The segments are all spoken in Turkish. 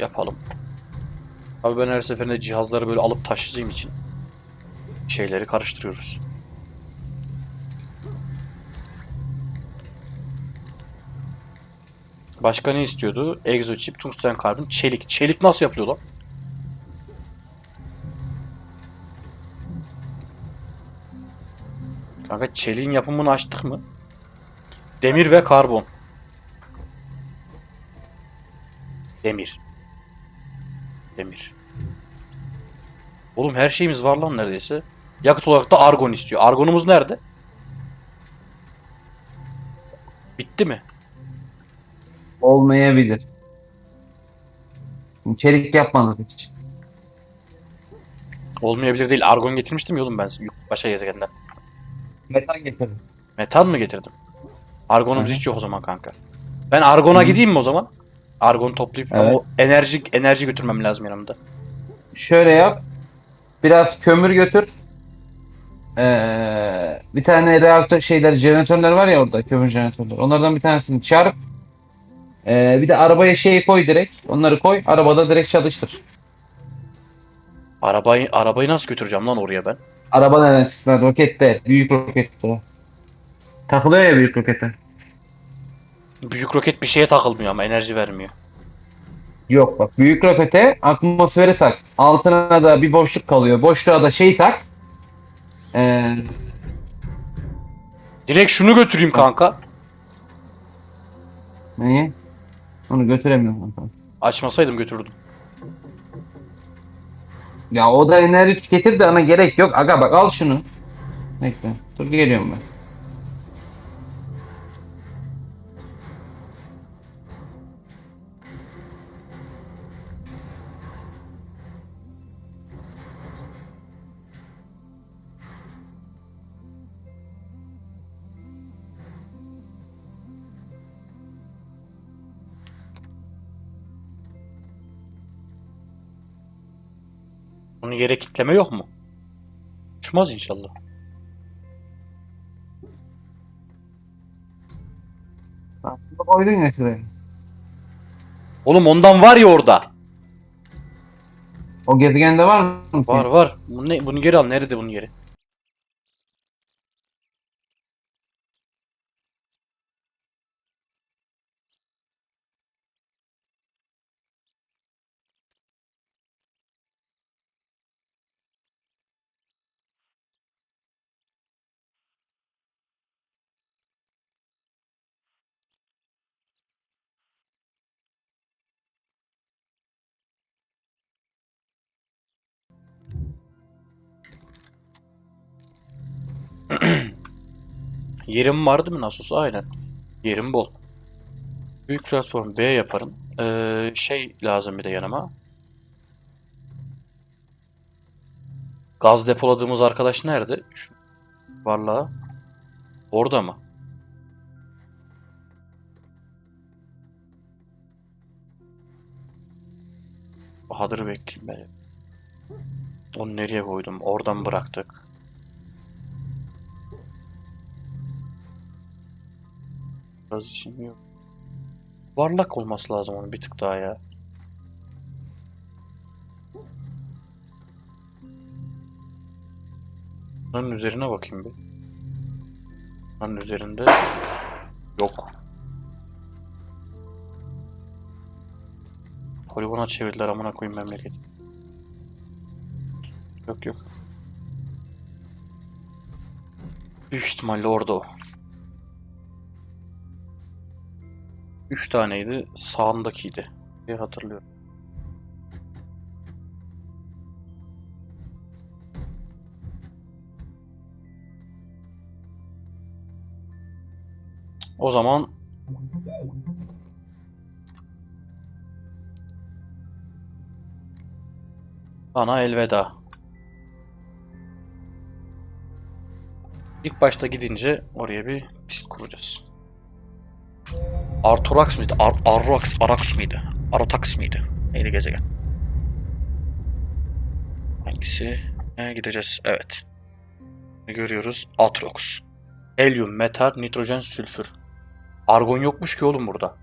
yapalım. Abi ben her seferinde cihazları böyle alıp taşıyacağım için şeyleri karıştırıyoruz. Başka ne istiyordu? Exochip, tungsten karbon, çelik. Çelik nasıl yapılıyor lan? Kanka çeliğin yapımını açtık mı? Demir ve karbon. Demir. Demir. Oğlum her şeyimiz var lan neredeyse. Yakıt olarak da argon istiyor. Argonumuz nerede? Bitti mi? Olmayabilir. Çelik yapmadık hiç. Olmayabilir değil. Argon getirmiştim ya oğlum ben başka gezegenden. Metal getirdim. Metan mı getirdim? Argonumuz Hı hiç yok o zaman kanka. Ben Argon'a gideyim mi o zaman? Argon toplayıp ama Evet. o enerji enerji götürmem lazım yanımda. Şöyle yap. Biraz kömür götür. Ee, bir tane reaktör şeyler, jeneratörler var ya orada, kömür jeneratörleri. Onlardan bir tanesini çarp. Ee, bir de arabaya şey koy direkt. Onları koy. Arabada direkt çalıştır. Arabayı arabayı nasıl götüreceğim lan oraya ben? Araba neresinden? Rokette. Büyük rokette. Takılıyor ya büyük rokete. Büyük roket bir şeye takılmıyor ama enerji vermiyor. Yok bak. Büyük rokete atmosferi tak. Altına da bir boşluk kalıyor. Boşluğa da şey tak. Ee, Direkt şunu götüreyim kanka. neyi? Onu götüremiyorum. Açmasaydım götürürdüm. Ya o da enerji tüketir de ona gerek yok. Aga bak al şunu. Bekle. Dur geliyorum ben. Yere kitleme yok mu? Uçmaz inşallah. Koydun ya şuraya. Oğlum ondan var ya orada. O gezegende var mı? Var var. Bunu, ne, bunu geri al. Nerede bunun yeri? Yerim var değil mi Nasus? Aynen. Yerim bol. Büyük platform B yaparım. Ee, şey lazım bir de yanıma. Gaz depoladığımız arkadaş nerede? Şu varlığa. Orada mı? Bahadır'ı bekleyeyim ben. Onu nereye koydum? Oradan bıraktık. Biraz için yok. Varlak olması lazım onun bir tık daha ya. Bunun üzerine bakayım bir. Bunun üzerinde yok. Poligona çevirdiler amına koyayım memleket. Yok yok. Büyük ihtimalle orada o. Üç taneydi. Sağındakiydi. diye hatırlıyorum. O zaman bana elveda. İlk başta gidince oraya bir pist kuracağız. Artorax mıydı? Ar Arrox, Arax mıydı? Aratax mıydı? Neydi gezegen? Hangisi? He, gideceğiz. Evet. Ne görüyoruz? Atrox. Helyum, metal, nitrojen, sülfür. Argon yokmuş ki oğlum burada.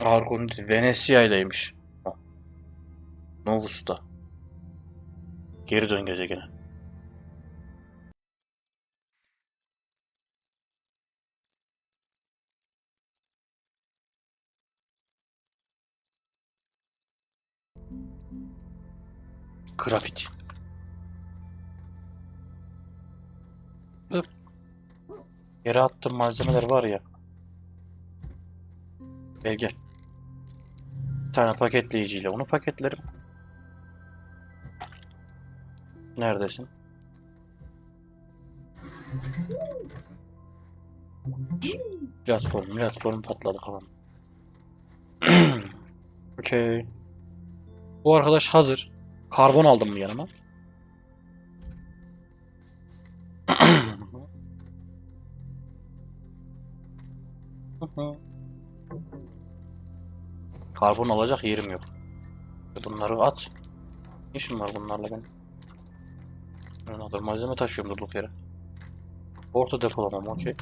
Argon Venezia'daymış. Novus'ta. Geri dön gezegene. Grafiti. Dur. Yere attığım malzemeler var ya. Gel gel. Bir tane paketleyiciyle onu paketlerim. Neredesin? Platform, platform patladı tamam. Okey. Bu arkadaş hazır. Karbon aldım mı yanıma? Karbon alacak yerim yok. Bunları at. Ne işim var bunlarla benim? Ben hazır malzeme taşıyorum durduk yere. Orta depolamam okey.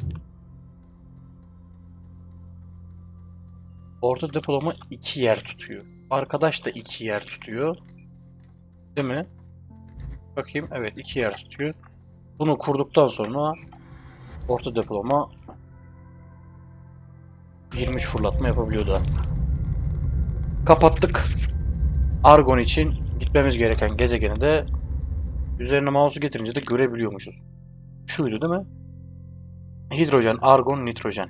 Orta depolama iki yer tutuyor. Arkadaş da iki yer tutuyor. Değil mi? Bakayım evet iki yer tutuyor. Bunu kurduktan sonra orta depolama 23 fırlatma yapabiliyor da. Kapattık. Argon için gitmemiz gereken gezegeni de üzerine mouse'u getirince de görebiliyormuşuz. Şuydu değil mi? Hidrojen, argon, nitrojen.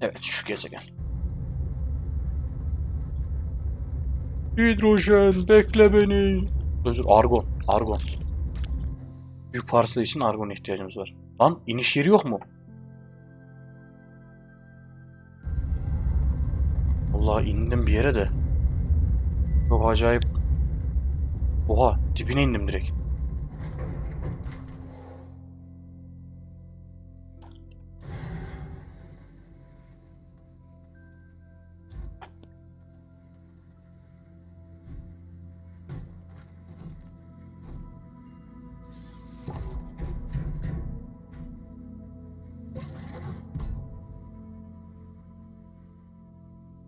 Evet şu gezegen. Hidrojen bekle beni. Özür argon, argon. Büyük parçası için argon ihtiyacımız var. Lan iniş yeri yok mu? Vallahi indim bir yere de. Çok acayip. Oha dibine indim direkt.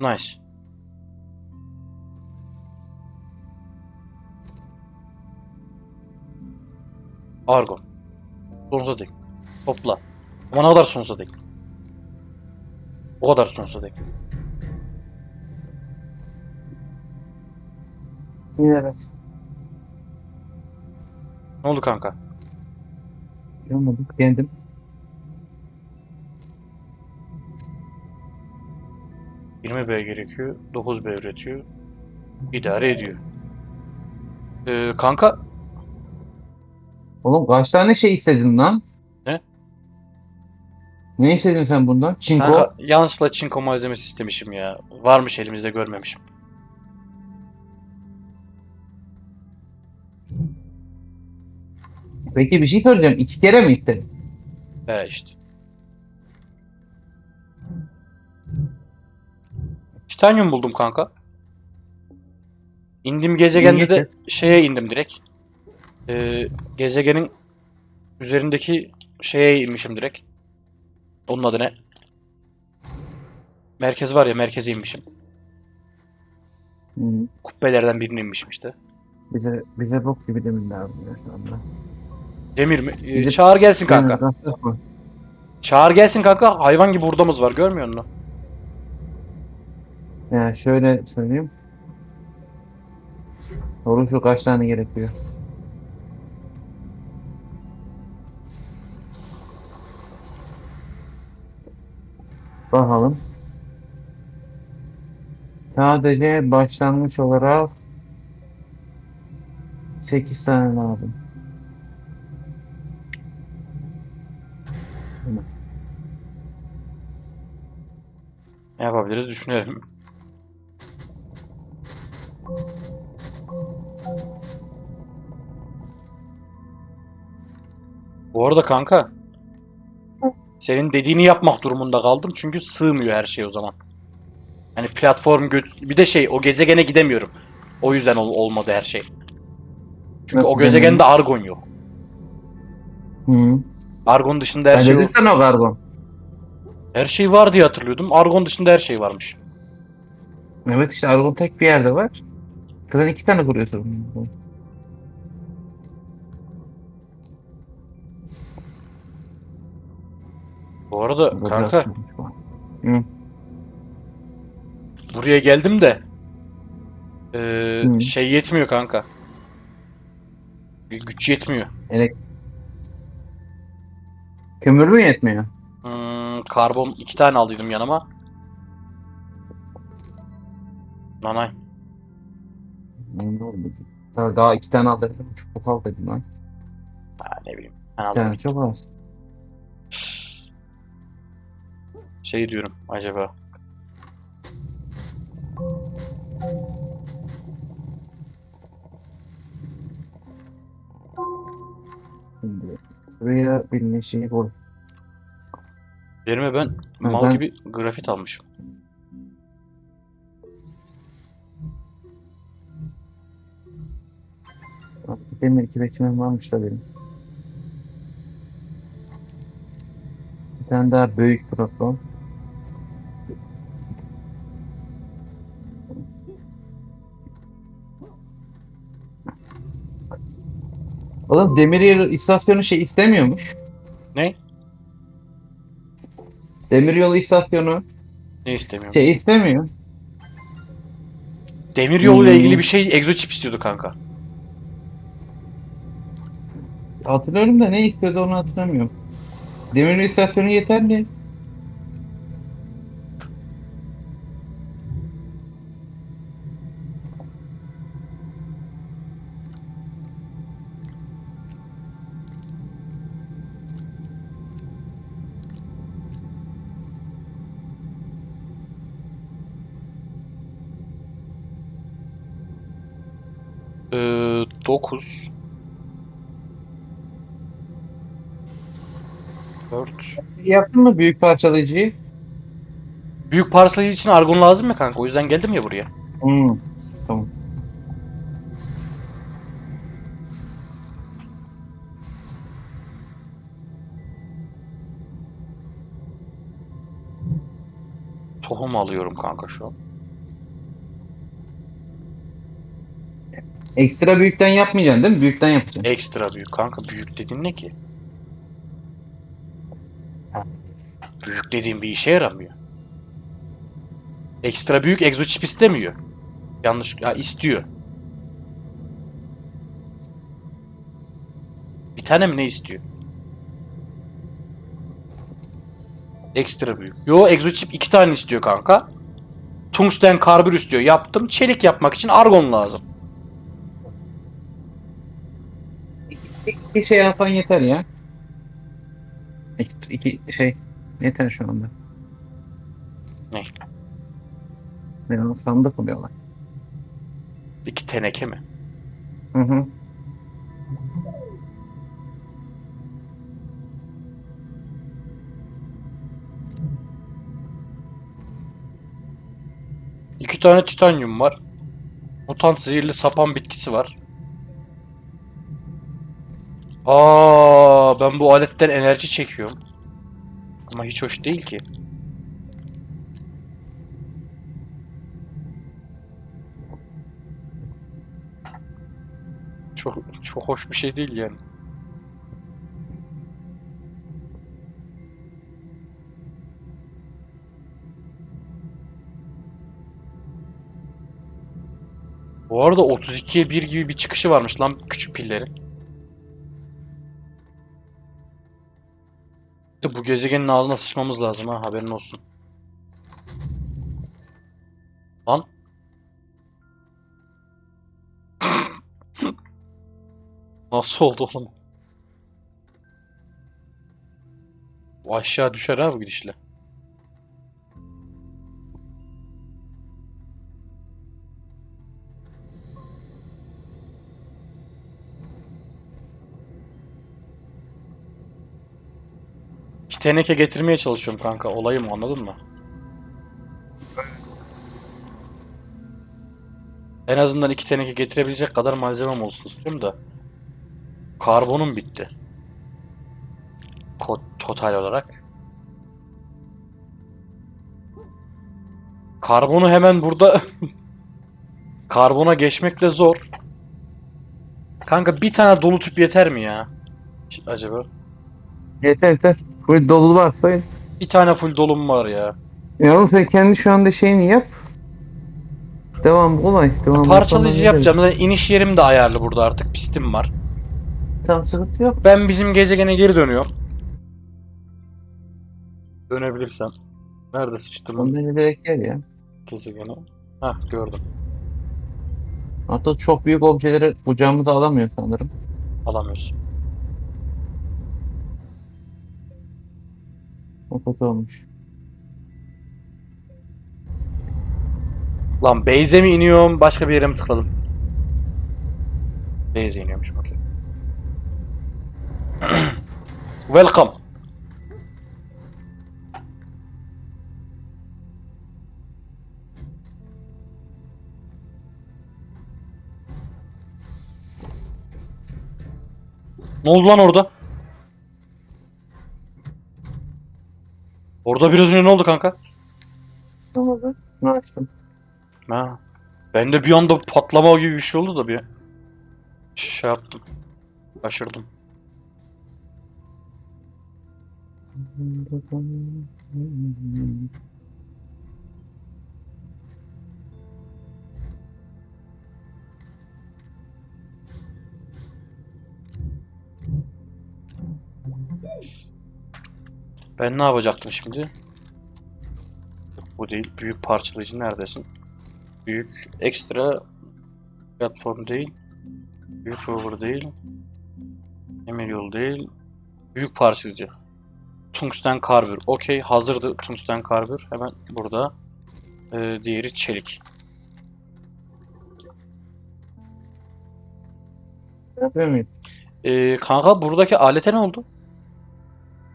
Nice. Argon. Sonsuza dek. Topla. Ama ne kadar sonsuza dek? O kadar sonsuza dek. Evet. Ne oldu kanka? Yapmadım. Kendim. ...20 B gerekiyor. 9 B üretiyor. İdare ediyor. Ee, kanka Oğlum kaç tane şey istedin lan? Ne? Ne istedin sen bundan? Çinko. Kanka yanlışlıkla çinko malzemesi istemişim ya. Varmış elimizde görmemişim. Peki bir şey soracağım. İki kere mi istedin? He işte. Titanyum buldum kanka. İndim gezegende de şeye indim direkt. Ee, gezegenin üzerindeki şeye inmişim direkt. Onun adı ne? Merkez var ya merkeze inmişim. Hı. Kubbelerden birine inmişim işte. Bize bize bok gibi demin lazım ya şu anda. Demir mi? Ee, çağır gelsin kanka. Mı? Çağır gelsin kanka. Hayvan gibi hurdamız var görmüyor musun? Ya şöyle söyleyeyim. Sorun şu kaç tane gerekiyor? Bakalım. Sadece başlangıç olarak 8 tane lazım. Ne yapabiliriz düşünelim. Bu arada kanka. Senin dediğini yapmak durumunda kaldım çünkü sığmıyor her şey o zaman. Hani platform gö- bir de şey o gezegene gidemiyorum. O yüzden ol- olmadı her şey. Çünkü Nasıl o gezegende argon yok. Hı. Argon dışında her Ben şey dedim sana o her şey var diye hatırlıyordum. Argon dışında her şey varmış. Evet işte argon tek bir yerde var. Zaten iki tane kuruyorsun. Bu arada Bu kanka. Hı. buraya geldim de ee, Hı. şey yetmiyor kanka. Güç yetmiyor. Kömür mü yetmiyor? Hmm, karbon iki tane aldıydım yanıma. Nanay. Ne oldu? Daha, daha iki tane aldım. Çok al dedim lan. Ha, ne bileyim. Ben Bir aldım. tane çok az. Şey diyorum acaba. Şimdi şuraya bir şey koy. Yerime ben mal ben- gibi grafit almışım. Demir iki bekçimem varmış da benim. Bir tane daha büyük proton. Oğlum demir istasyonu şey istemiyormuş. Ne? Demiryolu istasyonu Ne istemiyorum? şey istemiyor. Demir yoluyla Hmm. ilgili bir şey egzoçip istiyordu kanka. Hatırlıyorum da ne istiyordu onu hatırlamıyorum. Demiryolu istasyonu yeterli. 9 4 Yaptın mı büyük parçalayıcıyı? Büyük parçalayıcı için argon lazım ya kanka. O yüzden geldim ya buraya. Hmm. Tamam. Tohum alıyorum kanka şu an. Ekstra büyükten yapmayacaksın değil mi? Büyükten yapacaksın. Ekstra büyük kanka. Büyük dediğin ne ki? Büyük dediğin bir işe yaramıyor. Ekstra büyük egzoçip istemiyor. Yanlış. Ya istiyor. Bir tane mi ne istiyor? Ekstra büyük. Yo egzoçip iki tane istiyor kanka. Tungsten karbür istiyor. Yaptım. Çelik yapmak için argon lazım. İki, iki şey alsan yeter ya. İki, iki şey yeter şu anda. Ne? Ben onu sandık oluyorlar. İki teneke mi? Hı hı. İki tane titanyum var. Mutant zehirli sapan bitkisi var. Aa, ben bu aletten enerji çekiyorum. Ama hiç hoş değil ki. Çok çok hoş bir şey değil yani. Bu arada 32'ye 1 gibi bir çıkışı varmış lan küçük pillerin. Bu gezegenin ağzına sıçmamız lazım ha haberin olsun. Lan. Nasıl oldu oğlum? Bu aşağı düşer ha bu gidişle. Teneke getirmeye çalışıyorum kanka. Olayım anladın mı? En azından iki teneke getirebilecek kadar malzemem olsun istiyorum da. Karbonum bitti. Ko- total olarak. Karbonu hemen burada karbona geçmek de zor. Kanka bir tane dolu tüp yeter mi ya? Acaba? Yeter yeter. Full dolu varsa. Bir tane full dolum var ya. Ya oğlum sen kendi şu anda şeyini yap. Devam kolay. Devam Parçalayıcı yapacağım. Zaten iniş yerim de ayarlı burada artık. Pistim var. Tamam sıkıntı yok. Ben bizim gezegene geri dönüyorum. Dönebilirsem. Nerede sıçtım Ondan direkt gel ya. gezegene? Hah gördüm. Hatta çok büyük objeleri kucağımıza alamıyor sanırım. Alamıyorsun. O kötü olmuş. Lan base'e mi iniyorum? Başka bir yere mi tıkladım? Base'e iniyormuşum okey. Welcome. Ne oldu lan orada? Orada biraz önce ne oldu kanka? Ne oldu? Şunu açtım. Ha. Ben de bir anda patlama gibi bir şey oldu da bir şey yaptım. Şaşırdım. Ben ne yapacaktım şimdi? Bu değil. Büyük parçalayıcı neredesin? Büyük ekstra platform değil. Büyük rover değil. Demir yol değil. Büyük parçalayıcı. Tungsten karbür. Okey hazırdı tungsten karbür. Hemen burada. Ee, diğeri çelik. Muyum? Ee, kanka buradaki alete ne oldu?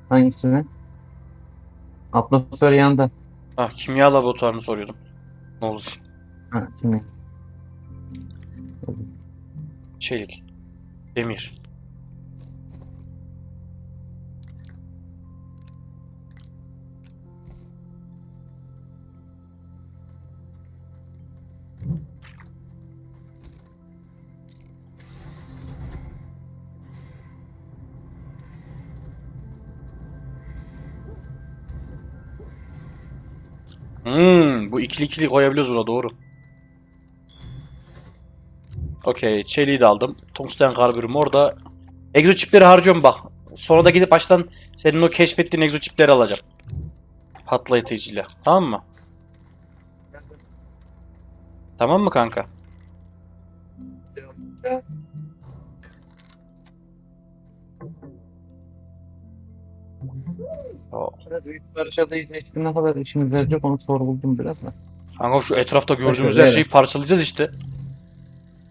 Hangisini? Atmosfer yanında. Ha, kimya laboratuvarını soruyordum. Ne oldu? Ha kimi? Çelik. Demir. Hmm, bu ikili ikili koyabiliyoruz buna doğru. Okey, çeliği de aldım. Tungsten karbürüm orada. Egzo çipleri harcıyorum bak. Sonra da gidip baştan senin o keşfettiğin egzo çipleri alacağım. Patlayıcıyla. Tamam mı? Tamam mı kanka? O. Büyük parçalayıcı işte ne kadar işimiz yarayacak onu sorguldum biraz da. Kanka şu etrafta gördüğümüz her şeyi parçalayacağız işte.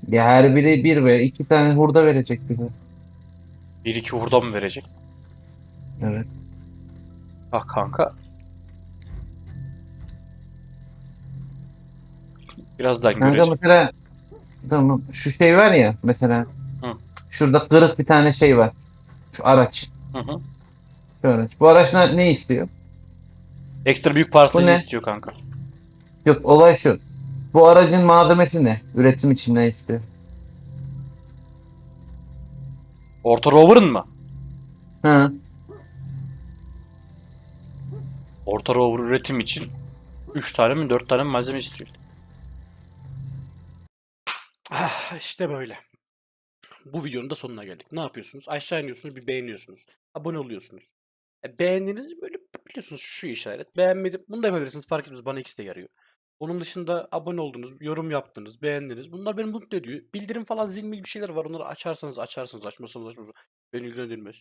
Ya her biri bir ve iki tane hurda verecek bize. Bir iki hurda mı verecek? Evet. Bak kanka. Birazdan Kanka göreceğiz. mesela tamam şu şey var ya mesela Hı. şurada kırık bir tane şey var. Şu araç. Hı hı. Şu araç. Bu araç ne, ne istiyor? Ekstra büyük ne? istiyor kanka. Yok olay şu. Bu aracın malzemesi ne? Üretim için ne istiyor? Orta rover'ın mı? Ha. Orta rover üretim için 3 tane mi 4 tane mi malzeme istiyor. Ah, işte böyle. Bu videonun da sonuna geldik. Ne yapıyorsunuz? Aşağı iniyorsunuz, bir beğeniyorsunuz. Abone oluyorsunuz. E, beğendiğiniz böyle biliyorsunuz şu işaret. Beğenmedim. Bunu da yapabilirsiniz. Fark etmez. Bana ikisi de yarıyor. Onun dışında abone oldunuz, yorum yaptınız, beğendiniz. Bunlar beni mutlu ediyor. Bildirim falan zil mil bir şeyler var. Onları açarsanız açarsınız, açmazsanız açmazsınız. Beni ilgilendirmez.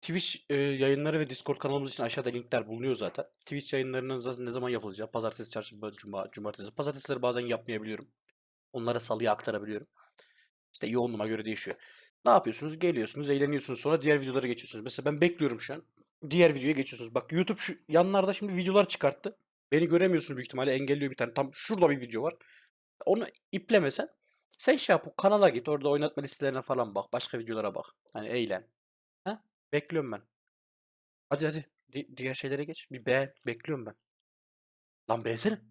Twitch e, yayınları ve Discord kanalımız için aşağıda linkler bulunuyor zaten. Twitch yayınlarının zaten ne zaman yapılacağı pazartesi, çarşamba, cuma, cumartesi. Pazartesileri bazen yapmayabiliyorum. Onları salıya aktarabiliyorum. İşte yoğunluğuma göre değişiyor. Ne yapıyorsunuz? Geliyorsunuz, eğleniyorsunuz. Sonra diğer videolara geçiyorsunuz. Mesela ben bekliyorum şu an. Diğer videoya geçiyorsunuz. Bak YouTube şu yanlarda şimdi videolar çıkarttı. Beni göremiyorsunuz büyük ihtimalle. Engelliyor bir tane. Tam şurada bir video var. Onu iplemesen sen şey yap. Kanala git. Orada oynatma listelerine falan bak. Başka videolara bak. Hani eğlen. Ha? Bekliyorum ben. Hadi hadi. Di- diğer şeylere geç. Bir beğen. Bekliyorum ben. Lan beğensene.